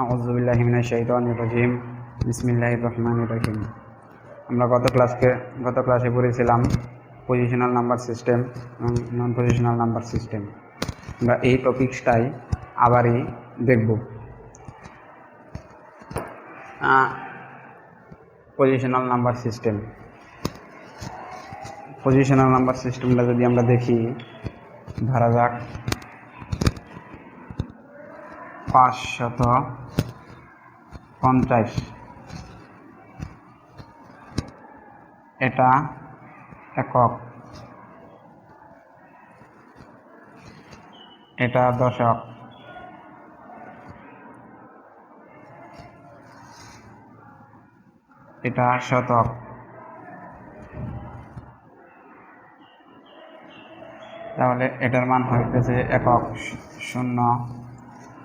আউযুবিল্লাহি মিনাশ শাইতানির রাজিম। বিসমিল্লাহির রহমানির রহিম। আমরা গত ক্লাসকে, গত ক্লাসে পড়েছিলাম পজিশনাল নাম্বার সিস্টেম এবং নন পজিশনাল নাম্বার সিস্টেম আমরা এই টপিকসটাই আবারই দেখব। Positional number system positional number সিস্টেমটা যদি আমরা দেখি, ধরা যাক, পাঁচশত পঞ্চাশ। এটা একক। এটা দশক। এটা শতক। তাহলে এটার মান হইতেছে একক শূন্য।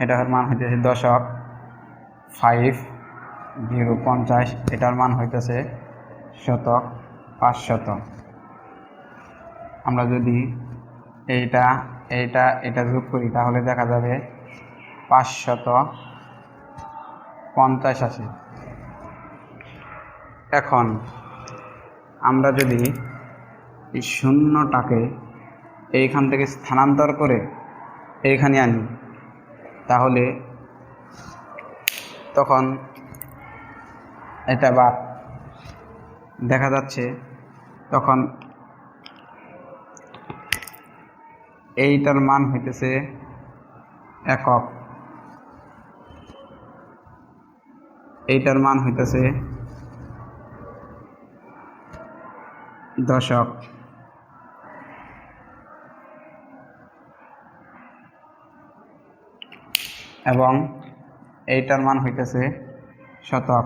এটার মান হইতেছে দশক। ফাইভ জিরো পঞ্চাশ, এটার মান হইতেছে শতক পাঁচশত আমরা যদি এইটা এইটা, এটা যোগ করি, তাহলে দেখা যাবে পাঁচশত পঞ্চাশ আছে। এখন আমরা যদি এই শূন্যটাকে এইখান থেকে স্থানান্তর করে এইখানে আনি, তাহলে তখন এটা বাদ দেখা যাচ্ছে তখন এইটার মান হইতেছে একক। এইটার মান হইতেছে দশক। এবং এইটার মান হইতেছে শতক।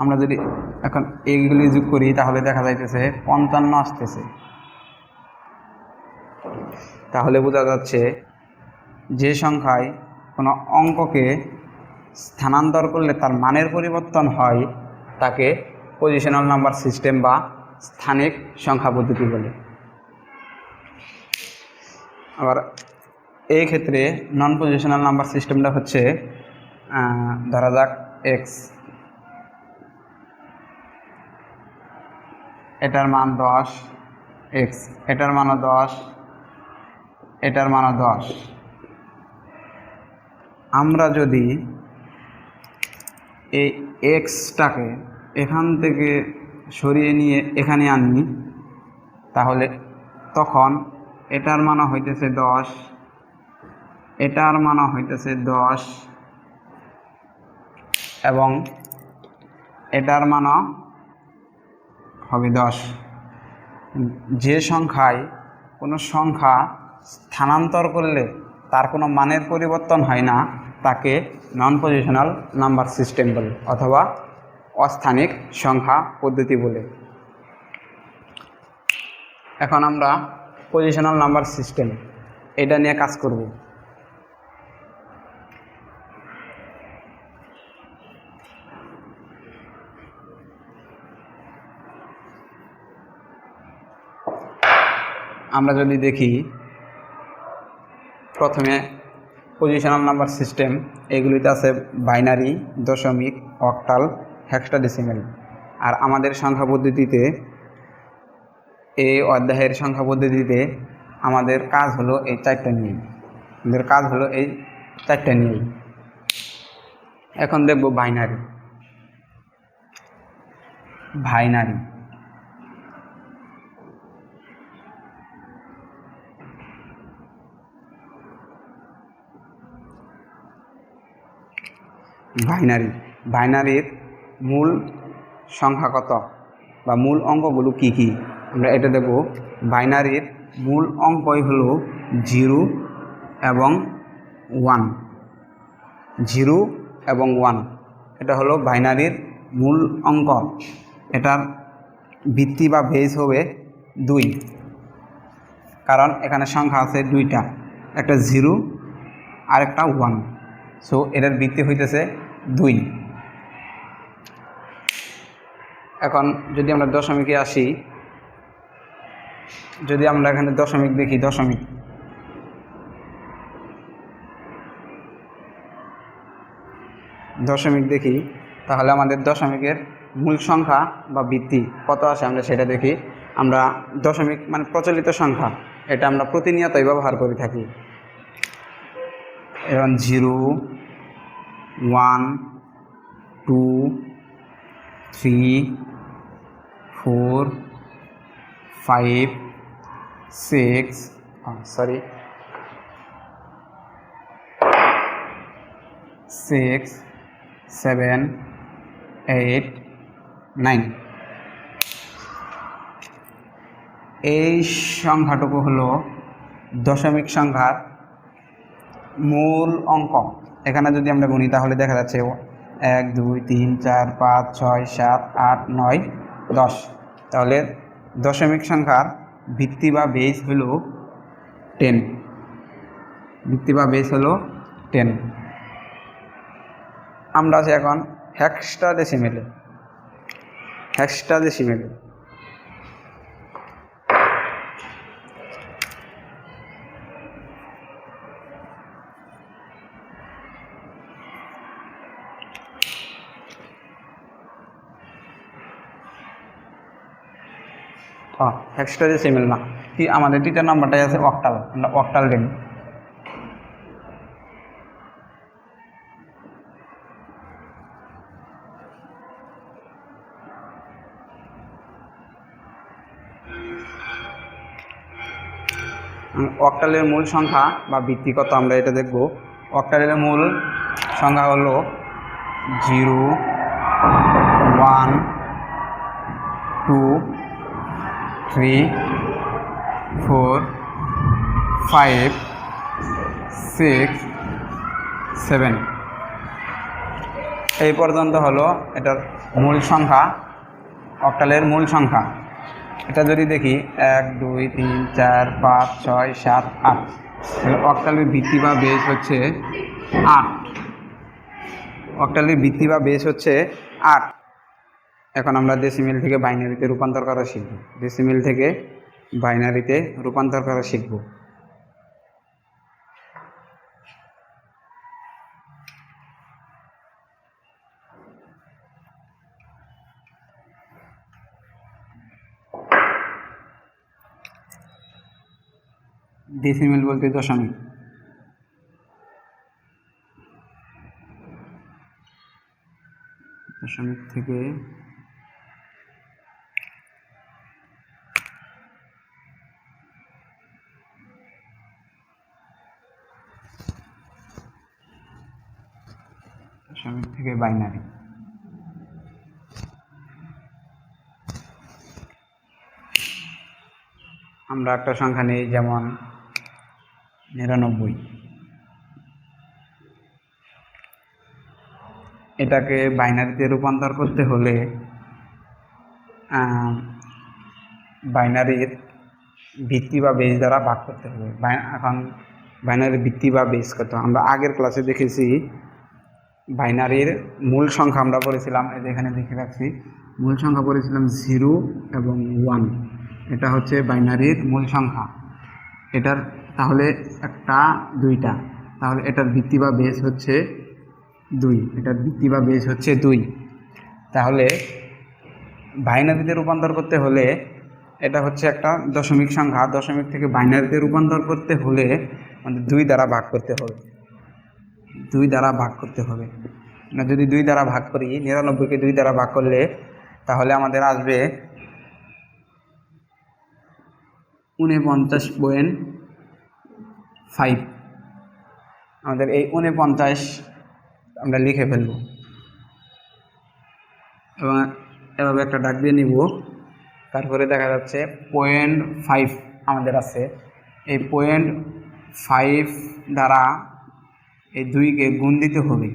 আমরা যদি এখন এইগুলি যোগ করি, তাহলে দেখা যাইতেছে পঞ্চান্ন আসতেছে। তাহলে বোঝা যাচ্ছে যে সংখ্যায় কোনো অঙ্ককে স্থানান্তর করলে তার মানের পরিবর্তন হয় তাকে পজিশনাল নাম্বার সিস্টেম বা স্থানিক সংখ্যা পদ্ধতি বলে। আবার এই ক্ষেত্রে নন পজিশনাল নাম্বার সিস্টেমটা হচ্ছে ধরা যাক এক্স এটার মান দশ এক্স এটার মানও দশ, এটার মানও দশ। আমরা যদি এই এক্সটাকে এখান থেকে সরিয়ে নিয়ে এখানে আনি, তাহলে তখন এটার মানও হইতেছে দশ, এটার মানও হইতেছে দশ, এবং এটার মানও হবে দশ। যে সংখ্যায় কোনো সংখ্যা স্থানান্তর করলে তার কোনো মানের পরিবর্তন হয় না, তাকে নন পজিশনাল নাম্বার সিস্টেম বলে অথবা অস্থানিক সংখ্যা পদ্ধতি বলে। এখন আমরা পজিশনাল নাম্বার সিস্টেম এটা নিয়ে কাজ করব। আমরা যদি দেখি, প্রথমে পজিশনাল নাম্বার সিস্টেম এগুলিতে আছে বাইনারি দশমিক অক্টাল হেক্সাডেসিমেল আর আমাদের সংখ্যা পদ্ধতিতে এই অধ্যায়ের সংখ্যা পদ্ধতিতে আমাদের কাজ হলো এই চারটা নিয়ে আমাদের কাজ হলো এই চারটা নিয়েই এখন দেখব বাইনারি। বাইনারি। বাইনারি। বাইনারির মূল সংখ্যা কত বা মূল অঙ্কগুলো কি কি? আমরা এটা দেখব। বাইনারির মূল অঙ্কই হলো জিরো এবং ওয়ান। জিরো এবং ওয়ান। এটা হলো বাইনারির মূল অঙ্ক। এটার ভিত্তি বা বেস হবে দুই। কারণ এখানে সংখ্যা আছে দুইটা। একটা জিরো আর একটা ওয়ান। সো এটার ভিত্তি হইতেছে দুই। এখন যদি আমরা দশমিকে আসি যদি আমরা এখানে দশমিক দেখি, দশমিক। দশমিক দেখি, তাহলে আমাদের দশমিকের মূল সংখ্যা বা ভিত্তি কত আসে আমরা সেটা দেখি। আমরা দশমিক মানে প্রচলিত সংখ্যা, এটা আমরা প্রতিনিয়তই ব্যবহার করে থাকি। এবং zero, one, two, three, four, five six sorry six seven eight nine এই সংখ্যাটুকু হলো দশমিক সংখ্যার মূল অঙ্ক। এখানে যদি আমরা গুনি, তাহলে দেখা যাচ্ছে এক, দুই, তিন, চার, পাঁচ, ছয়, সাত, আট, নয়, দশ। তাহলে দশমিক সংখ্যার ভিত্তি বা বেস হলো টেন ভিত্তি বা বেস হলো টেন আমরা আছি এখন হ্যাক্সটা ডেসিমেলে হ্যাক্সটা ডেসিমেলে হ্যাক্সটা ডেসিমেল না কি, আমাদের দ্বিতীয় নাম্বারটাই আছে অক্টাল আমরা অক্টাল দেব অক্টালের মূল সংখ্যা বা ভিত্তি কত আমরা এটা দেখব। অক্টালের মূল সংখ্যা হলো zero one two three four five six seven এই পর্যন্ত হলো এটার মূল সংখ্যা, অক্টালের মূল সংখ্যা। এটা যদি দেখি, এক, দুই, তিন, চার, পাঁচ, ছয়, সাত, আট। অক্টালের ভিত্তি বা বেস হচ্ছে আট। অক্টালের ভিত্তি বা বেস হচ্ছে আট। এখন আমরা ডেসিমেল থেকে বাইনারিতে রূপান্তর করা শিখব। ডেসিমেল থেকে বাইনারিতে রূপান্তর করা শিখব। ডেসিমেল বলতে দশমিক। দশমিক থেকে দশমিক থেকে বাইনারি আমরা একটা সংখ্যা নিই, যেমন নিরানব্বই। এটাকে বাইনারিতে রূপান্তর করতে হলে বাইনারির ভিত্তি বা বেস দ্বারা ভাগ করতে হবে। এখন বাইনারির ভিত্তি বা বেস কত? আমরা আগের ক্লাসে দেখেছি বাইনারির মূল সংখ্যা আমরা পড়েছিলাম এখানে দেখে রাখছি। মূল সংখ্যা পড়েছিলাম জিরো এবং ওয়ান। এটা হচ্ছে বাইনারির মূল সংখ্যা। এটার তাহলে একটা, দুইটা। তাহলে এটার ভিত্তি বা বেস হচ্ছে দুই। এটার ভিত্তি বা বেস হচ্ছে দুই। তাহলে বাইনারিতে রূপান্তর করতে হলে এটা হচ্ছে একটা দশমিক সংখ্যা। দশমিক থেকে বাইনারিতে রূপান্তর করতে হলে আমাদের দুই দ্বারা ভাগ করতে হবে। দুই দ্বারা ভাগ করতে হবে। না, যদি দুই দ্বারা ভাগ করি, নিরানব্বইকে দুই দ্বারা ভাগ করলে তাহলে আমাদের আসবে উনপঞ্চাশ পয়েন্ট ফাইভ। আমাদের এই উনপঞ্চাশ আমরা লিখে ফেলব। এবং এভাবে একটা ডাক দিয়ে নিব। তারপরে দেখা যাচ্ছে পয়েন্ট ফাইভ আমাদের আছে। এই পয়েন্ট ফাইভ দ্বারা এই দুইকে গুণ দিতে হবে।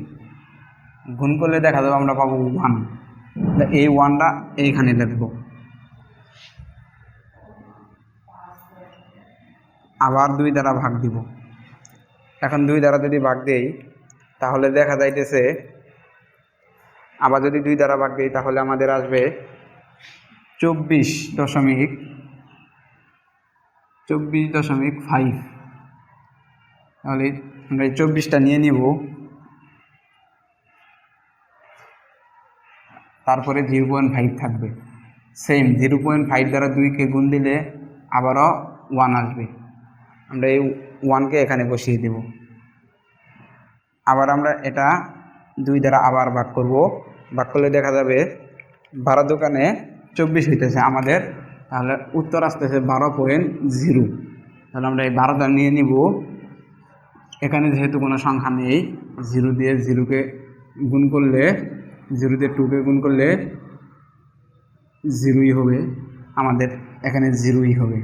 গুণ করলে দেখা যাবে আমরা পাবো ওয়ান এই ওয়ানটা এইখানে লিখব। আবার দুই দ্বারা ভাগ দিব। এখন দুই দ্বারা যদি ভাগ দেই, তাহলে দেখা যাইতেছে, আবার যদি দুই দ্বারা ভাগ দিই, তাহলে আমাদের আসবে চব্বিশ দশমিক চব্বিশ দশমিক ফাইভ তাহলে আমরা এই চব্বিশটা নিয়ে নিব। তারপরে জিরো পয়েন্ট ফাইভ থাকবে। সেম জিরো পয়েন্ট ফাইভ দ্বারা দুইকে গুণ দিলে আবারও ওয়ান আসবে। আমরা এই ওয়ানকে এখানে বসিয়ে দেব। আবার আমরা এটা দুই দ্বারা আবার ভাগ করব। ভাগ করলে দেখা যাবে বারো দোকানে চব্বিশ হইতেছে আমাদের। তাহলে উত্তর আসতেছে বারো পয়েন্ট জিরো তাহলে আমরা এই বারোটা নিয়ে নিব। এখানে যেহেতু কোনো সংখ্যা নেই জিরো দিয়ে জিরোকে গুণ করলে জিরো দিয়ে টুকে গুণ করলে জিরোই হবে, আমাদের এখানে জিরোই হবে।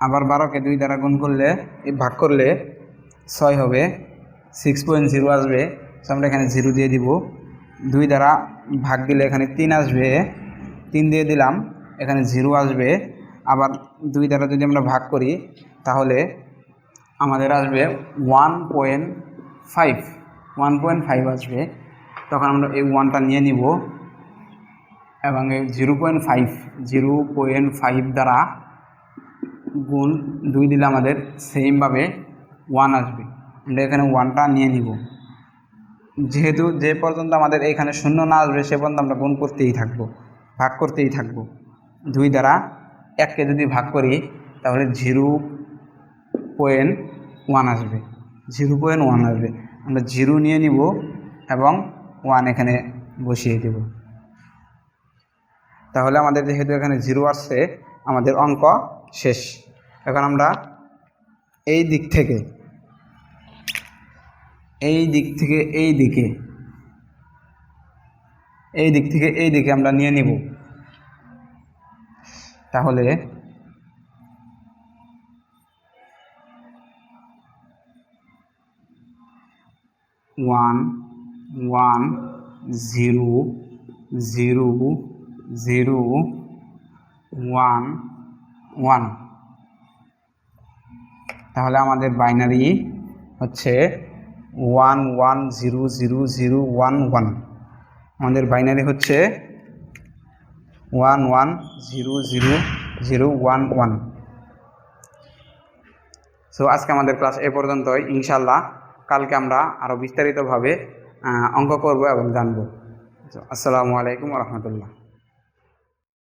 আবার বারোকে দুই দ্বারা গুণ করলে ভাগ করলে ছয় হবে সিক্স পয়েন্ট জিরো আসবে আমরা এখানে জিরো দিয়ে দিব। দুই দ্বারা ভাগ দিলে এখানে তিন আসবে, তিন দিয়ে দিলাম, এখানে জিরো আসবে। আবার দুই দ্বারা যদি আমরা ভাগ করি, তাহলে আমাদের আসবে one point five one point five আসবে। তখন আমরা এই ওয়ানটা নিয়ে নিব এবং এই zero point five zero point five দ্বারা গুণ দুই দিলে আমাদের সেমভাবে ওয়ান আসবে। আমরা এখানে ওয়ানটা নিয়ে নিব। যেহেতু যে পর্যন্ত আমাদের এখানে শূন্য না আসবে, সে পর্যন্ত আমরা গুণ করতেই থাকব, ভাগ করতেই থাকব। দুই দ্বারা এককে যদি ভাগ করি, তাহলে জিরো পয়েন্ট ওয়ান আসবে জিরো পয়েন্ট ওয়ান আসবে। আমরা জিরো নিয়ে নিব এবং ওয়ান এখানে বসিয়ে দেব। তাহলে আমাদের যেহেতু এখানে জিরো আসছে, আমাদের অঙ্ক শেষ। এখন আমরা এই দিক থেকে, এই দিক থেকে এই দিকে, এই দিক থেকে এই দিকে আমরা নিয়ে নিব। তাহলে one one, zero zero zero, one one. তাহলে আমাদের বাইনারি হচ্ছে one one, zero zero zero, one one. আমাদের বাইনারি হচ্ছে one one, zero zero zero, one one. So আজকে আমাদের ক্লাস এ পর্যন্তই ইনশাল্লাহ কালকে আমরা আরও বিস্তারিতভাবে অঙ্ক করব এবং জানব। আসসালামু আলাইকুম রহমতুল্লাহ।